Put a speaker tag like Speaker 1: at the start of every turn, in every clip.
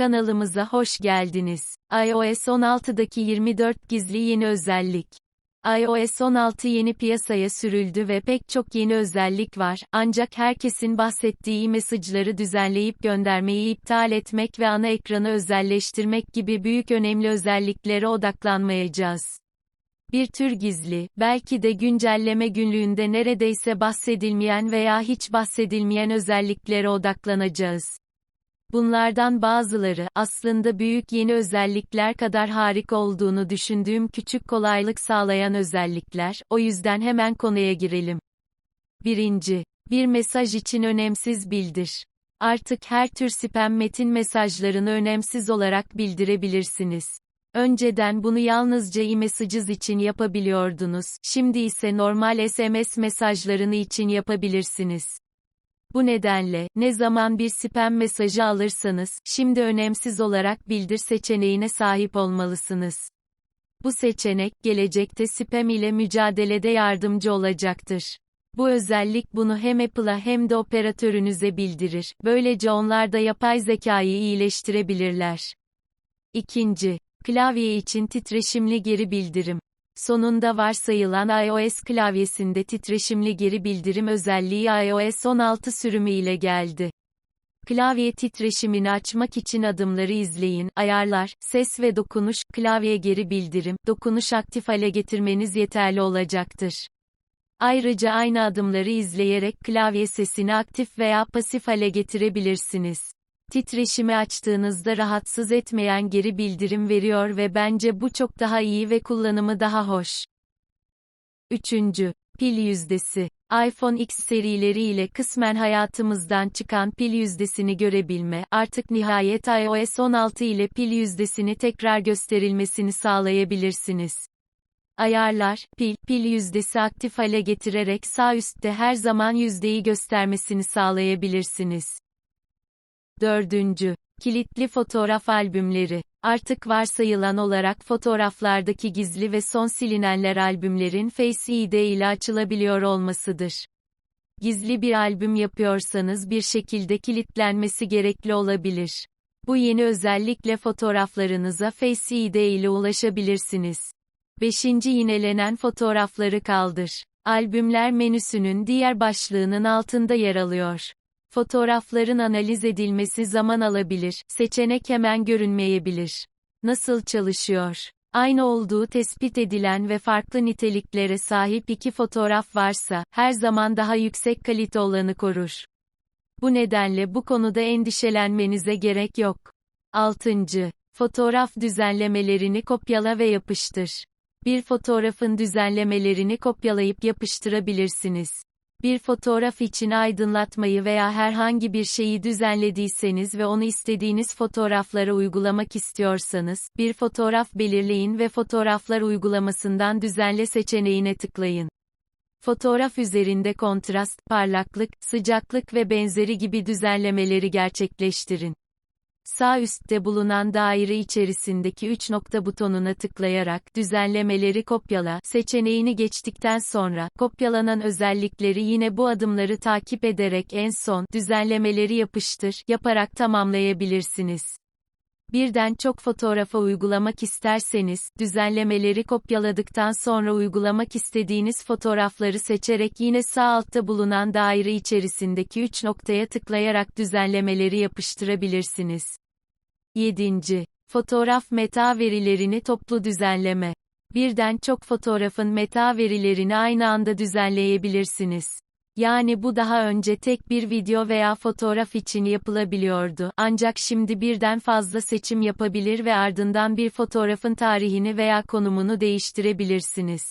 Speaker 1: Kanalımıza hoş geldiniz. iOS 16'daki 24 gizli yeni özellik. iOS 16 yeni piyasaya sürüldü ve pek çok yeni özellik var, ancak herkesin bahsettiği mesajları düzenleyip göndermeyi iptal etmek ve ana ekranı özelleştirmek gibi büyük önemli özelliklere odaklanmayacağız. Bir tür gizli, belki de güncelleme günlüğünde neredeyse bahsedilmeyen veya hiç bahsedilmeyen özelliklere odaklanacağız. Bunlardan bazıları, aslında büyük yeni özellikler kadar harika olduğunu düşündüğüm küçük kolaylık sağlayan özellikler, o yüzden hemen konuya girelim. 1. Bir mesaj için önemsiz bildir. Artık her tür spam metin mesajlarını önemsiz olarak bildirebilirsiniz. Önceden bunu yalnızca e-messages için yapabiliyordunuz, şimdi ise normal SMS mesajlarını için yapabilirsiniz. Bu nedenle, ne zaman bir spam mesajı alırsanız, şimdi önemsiz olarak bildir seçeneğine sahip olmalısınız. Bu seçenek, gelecekte spam ile mücadelede yardımcı olacaktır. Bu özellik bunu hem Apple'a hem de operatörünüze bildirir. Böylece onlar da yapay zekayı iyileştirebilirler. İkinci, klavye için titreşimli geri bildirim. Sonunda varsayılan iOS klavyesinde titreşimli geri bildirim özelliği iOS 16 sürümü ile geldi. Klavye titreşimini açmak için adımları izleyin, ayarlar, ses ve dokunuş, klavye geri bildirim, dokunuş aktif hale getirmeniz yeterli olacaktır. Ayrıca aynı adımları izleyerek klavye sesini aktif veya pasif hale getirebilirsiniz. Titreşimi açtığınızda rahatsız etmeyen geri bildirim veriyor ve bence bu çok daha iyi ve kullanımı daha hoş. 3. Pil yüzdesi. iPhone X serileri ile kısmen hayatımızdan çıkan pil yüzdesini görebilme, artık nihayet iOS 16 ile pil yüzdesini tekrar gösterilmesini sağlayabilirsiniz. Ayarlar, pil, pil yüzdesi aktif hale getirerek sağ üstte her zaman yüzdeyi göstermesini sağlayabilirsiniz. Dördüncü, kilitli fotoğraf albümleri. Artık varsayılan olarak fotoğraflardaki gizli ve son silinenler albümlerin Face ID ile açılabiliyor olmasıdır. Gizli bir albüm yapıyorsanız bir şekilde kilitlenmesi gerekli olabilir. Bu yeni özellikle fotoğraflarınıza Face ID ile ulaşabilirsiniz. 5. Yinelenen fotoğrafları kaldır. Albümler menüsünün diğer başlığının altında yer alıyor. Fotoğrafların analiz edilmesi zaman alabilir, seçenek hemen görünmeyebilir. Nasıl çalışıyor? Aynı olduğu tespit edilen ve farklı niteliklere sahip iki fotoğraf varsa, her zaman daha yüksek kalite olanı korur. Bu nedenle bu konuda endişelenmenize gerek yok. 6. Fotoğraf düzenlemelerini kopyala ve yapıştır. Bir fotoğrafın düzenlemelerini kopyalayıp yapıştırabilirsiniz. Bir fotoğraf için aydınlatmayı veya herhangi bir şeyi düzenlediyseniz ve onu istediğiniz fotoğraflara uygulamak istiyorsanız, bir fotoğraf belirleyin ve fotoğraflar uygulamasından düzenle seçeneğine tıklayın. Fotoğraf üzerinde kontrast, parlaklık, sıcaklık ve benzeri gibi düzenlemeleri gerçekleştirin. Sağ üstte bulunan daire içerisindeki 3 nokta butonuna tıklayarak düzenlemeleri kopyala seçeneğini geçtikten sonra kopyalanan özellikleri yine bu adımları takip ederek en son düzenlemeleri yapıştır yaparak tamamlayabilirsiniz. Birden çok fotoğrafa uygulamak isterseniz, düzenlemeleri kopyaladıktan sonra uygulamak istediğiniz fotoğrafları seçerek yine sağ altta bulunan daire içerisindeki 3 noktaya tıklayarak düzenlemeleri yapıştırabilirsiniz. 7. Fotoğraf meta verilerini toplu düzenleme. Birden çok fotoğrafın meta verilerini aynı anda düzenleyebilirsiniz. Yani bu daha önce tek bir video veya fotoğraf için yapılabiliyordu. Ancak şimdi birden fazla seçim yapabilir ve ardından bir fotoğrafın tarihini veya konumunu değiştirebilirsiniz.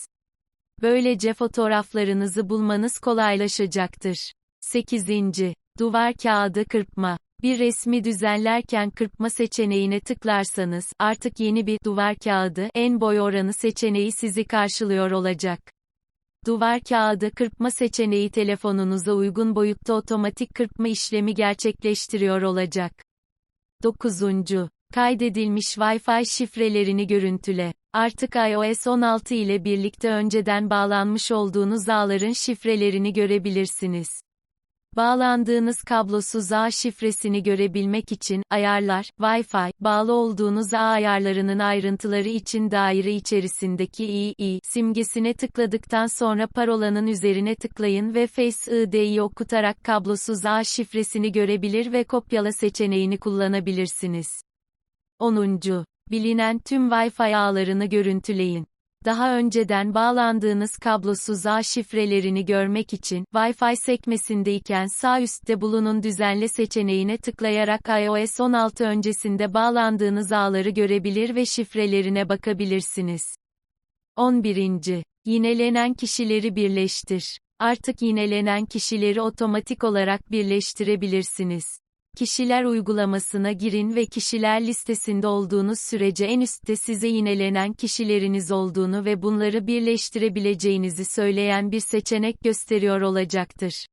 Speaker 1: Böylece fotoğraflarınızı bulmanız kolaylaşacaktır. 8. Duvar kağıdı kırpma. Bir resmi düzenlerken kırpma seçeneğine tıklarsanız, artık yeni bir duvar kağıdı en boy oranı seçeneği sizi karşılıyor olacak. Duvar kağıdı kırpma seçeneği telefonunuza uygun boyutta otomatik kırpma işlemi gerçekleştiriyor olacak. 9. Kaydedilmiş Wi-Fi şifrelerini görüntüle. Artık iOS 16 ile birlikte önceden bağlanmış olduğunuz ağların şifrelerini görebilirsiniz. Bağlandığınız kablosuz ağ şifresini görebilmek için, ayarlar, Wi-Fi, bağlı olduğunuz ağ ayarlarının ayrıntıları için daire içerisindeki II simgesine tıkladıktan sonra parolanın üzerine tıklayın ve Face ID'yi okutarak kablosuz ağ şifresini görebilir ve kopyala seçeneğini kullanabilirsiniz. 10. Bilinen tüm Wi-Fi ağlarını görüntüleyin. Daha önceden bağlandığınız kablosuz ağ şifrelerini görmek için, Wi-Fi sekmesindeyken sağ üstte bulunun düzenle seçeneğine tıklayarak iOS 16 öncesinde bağlandığınız ağları görebilir ve şifrelerine bakabilirsiniz. 11. Yinelenen kişileri birleştir. Artık yinelenen kişileri otomatik olarak birleştirebilirsiniz. Kişiler uygulamasına girin ve kişiler listesinde olduğunuz sürece en üstte size yinelenen kişileriniz olduğunu ve bunları birleştirebileceğinizi söyleyen bir seçenek gösteriyor olacaktır.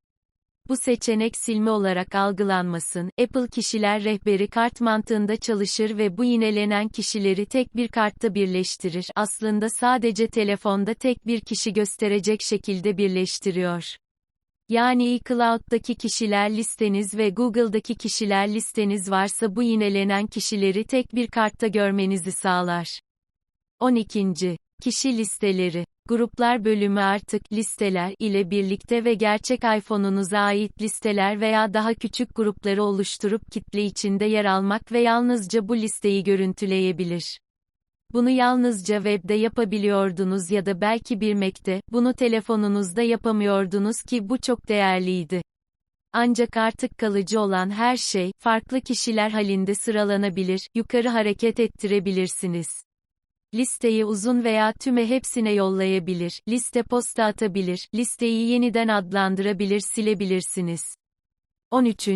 Speaker 1: Bu seçenek silme olarak algılanmasın. Apple kişiler rehberi kart mantığında çalışır ve bu yinelenen kişileri tek bir kartta birleştirir. Aslında sadece telefonda tek bir kişi gösterecek şekilde birleştiriyor. Yani iCloud'daki kişiler listeniz ve Google'daki kişiler listeniz varsa bu yinelenen kişileri tek bir kartta görmenizi sağlar. 12. Kişi listeleri. Gruplar bölümü artık listeler ile birlikte ve gerçek iPhone'unuza ait listeler veya daha küçük grupları oluşturup kitle içinde yer almak ve yalnızca bu listeyi görüntüleyebilir. Bunu yalnızca webde yapabiliyordunuz ya da belki bir Mac'te, bunu telefonunuzda yapamıyordunuz ki bu çok değerliydi. Ancak artık kalıcı olan her şey, farklı kişiler halinde sıralanabilir, yukarı hareket ettirebilirsiniz. Listeyi uzun veya tüme hepsine yollayabilir, liste posta atabilir, listeyi yeniden adlandırabilir silebilirsiniz. 13.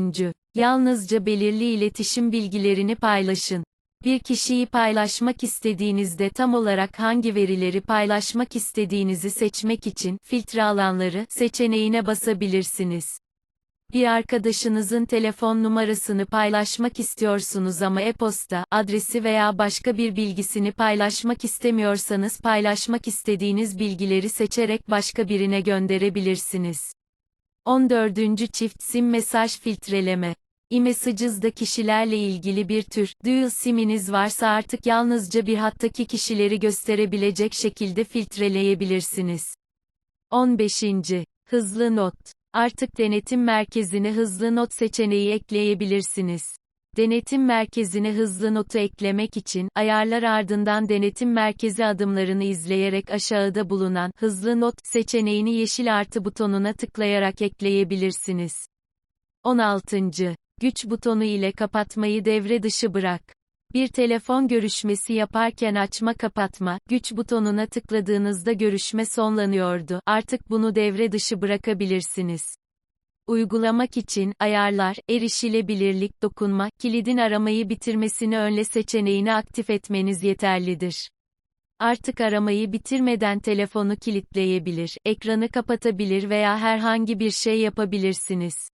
Speaker 1: Yalnızca belirli iletişim bilgilerini paylaşın. Bir kişiyi paylaşmak istediğinizde tam olarak hangi verileri paylaşmak istediğinizi seçmek için filtre alanları seçeneğine basabilirsiniz. Bir arkadaşınızın telefon numarasını paylaşmak istiyorsunuz ama e-posta adresi veya başka bir bilgisini paylaşmak istemiyorsanız paylaşmak istediğiniz bilgileri seçerek başka birine gönderebilirsiniz. 14. Çift sim mesaj filtreleme e-Messages'da kişilerle ilgili bir tür, dual sim'iniz varsa artık yalnızca bir hattaki kişileri gösterebilecek şekilde filtreleyebilirsiniz. 15. Hızlı not. Artık denetim merkezine hızlı not seçeneği ekleyebilirsiniz. Denetim merkezine hızlı notu eklemek için, ayarlar ardından denetim merkezi adımlarını izleyerek aşağıda bulunan, hızlı not seçeneğini yeşil artı butonuna tıklayarak ekleyebilirsiniz. 16 güç butonu ile kapatmayı devre dışı bırak. Bir telefon görüşmesi yaparken açma kapatma, güç butonuna tıkladığınızda görüşme sonlanıyordu. Artık bunu devre dışı bırakabilirsiniz. Uygulamak için, ayarlar, erişilebilirlik, dokunma, kilidin aramayı bitirmesini önle seçeneğini aktif etmeniz yeterlidir. Artık aramayı bitirmeden telefonu kilitleyebilir, ekranı kapatabilir veya herhangi bir şey yapabilirsiniz.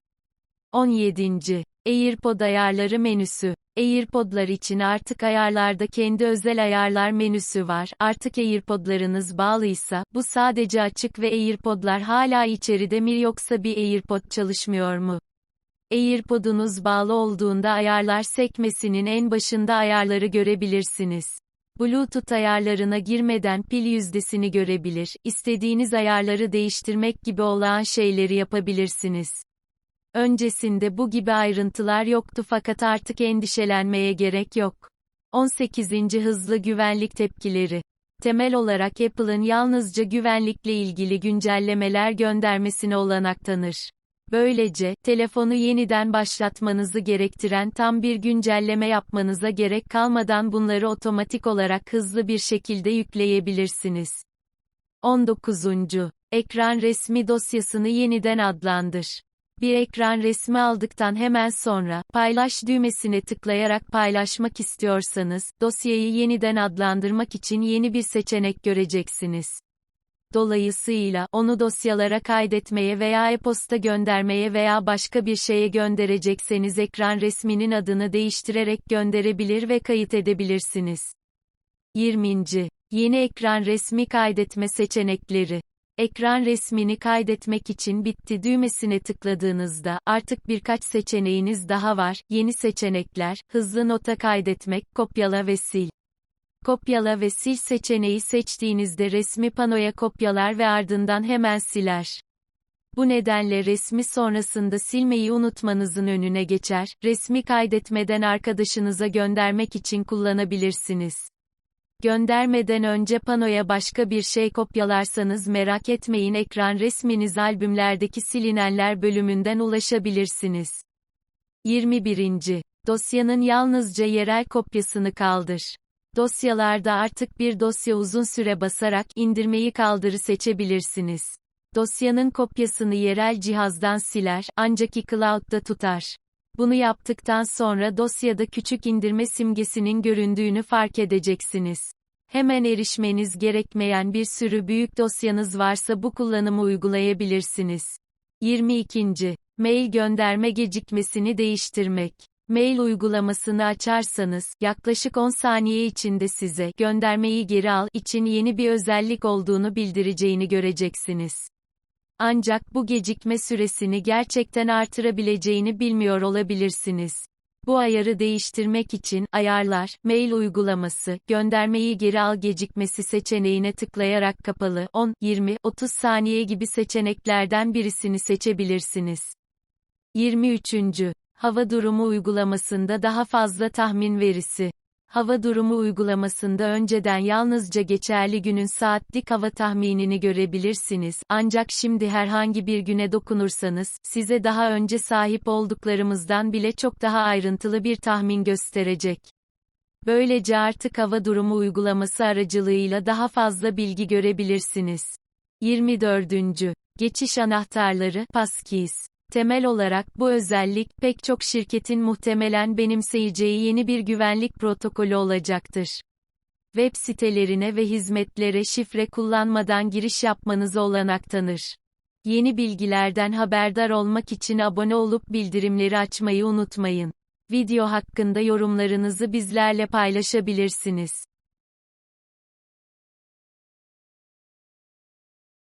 Speaker 1: 17. AirPod ayarları menüsü. AirPod'lar için artık ayarlarda kendi özel ayarlar menüsü var. Artık AirPod'larınız bağlıysa, bu sadece açık ve AirPod'lar hala içeride mi yoksa bir AirPod çalışmıyor mu? AirPod'unuz bağlı olduğunda ayarlar sekmesinin en başında ayarları görebilirsiniz. Bluetooth ayarlarına girmeden pil yüzdesini görebilir, istediğiniz ayarları değiştirmek gibi olağan şeyleri yapabilirsiniz. Öncesinde bu gibi ayrıntılar yoktu fakat artık endişelenmeye gerek yok. 18. Hızlı güvenlik tepkileri. Temel olarak Apple'ın yalnızca güvenlikle ilgili güncellemeler göndermesine olanak tanır. Böylece, telefonu yeniden başlatmanızı gerektiren tam bir güncelleme yapmanıza gerek kalmadan bunları otomatik olarak hızlı bir şekilde yükleyebilirsiniz. 19. Ekran resmi dosyasını yeniden adlandır. Bir ekran resmi aldıktan hemen sonra, paylaş düğmesine tıklayarak paylaşmak istiyorsanız, dosyayı yeniden adlandırmak için yeni bir seçenek göreceksiniz. Dolayısıyla, onu dosyalara kaydetmeye veya e-posta göndermeye veya başka bir şeye gönderecekseniz ekran resminin adını değiştirerek gönderebilir ve kayıt edebilirsiniz. 20. Yeni ekran resmi kaydetme seçenekleri Ekran resmini kaydetmek için bitti düğmesine tıkladığınızda artık birkaç seçeneğiniz daha var. Yeni seçenekler, hızlı nota kaydetmek, kopyala ve sil. Kopyala ve sil seçeneği seçtiğinizde resmi panoya kopyalar ve ardından hemen siler. Bu nedenle resmi sonrasında silmeyi unutmanızın önüne geçer, resmi kaydetmeden arkadaşınıza göndermek için kullanabilirsiniz. Göndermeden önce panoya başka bir şey kopyalarsanız merak etmeyin ekran resminiz albümlerdeki silinenler bölümünden ulaşabilirsiniz. 21. Dosyanın yalnızca yerel kopyasını kaldır. Dosyalarda artık bir dosya uzun süre basarak indirmeyi kaldırı seçebilirsiniz. Dosyanın kopyasını yerel cihazdan siler, ancak iCloud'da tutar. Bunu yaptıktan sonra dosyada küçük indirme simgesinin göründüğünü fark edeceksiniz. Hemen erişmeniz gerekmeyen bir sürü büyük dosyanız varsa bu kullanımı uygulayabilirsiniz. 22. Mail gönderme gecikmesini değiştirmek. Mail uygulamasını açarsanız, yaklaşık 10 saniye içinde size, göndermeyi geri al, için yeni bir özellik olduğunu bildireceğini göreceksiniz. Ancak bu gecikme süresini gerçekten artırabileceğini bilmiyor olabilirsiniz. Bu ayarı değiştirmek için, ayarlar, mail uygulaması, göndermeyi geri al gecikmesi seçeneğine tıklayarak kapalı, 10, 20, 30 saniye gibi seçeneklerden birisini seçebilirsiniz. 23. Hava durumu uygulamasında daha fazla tahmin verisi. Hava durumu uygulamasında önceden yalnızca geçerli günün saatlik hava tahminini görebilirsiniz. Ancak şimdi herhangi bir güne dokunursanız, size daha önce sahip olduklarımızdan bile çok daha ayrıntılı bir tahmin gösterecek. Böylece artık hava durumu uygulaması aracılığıyla daha fazla bilgi görebilirsiniz. 24. Geçiş anahtarları, passkeys. Temel olarak bu özellik pek çok şirketin muhtemelen benimseyeceği yeni bir güvenlik protokolü olacaktır. Web sitelerine ve hizmetlere şifre kullanmadan giriş yapmanızı olanak tanır. Yeni bilgilerden haberdar olmak için abone olup bildirimleri açmayı unutmayın. Video hakkında yorumlarınızı bizlerle paylaşabilirsiniz.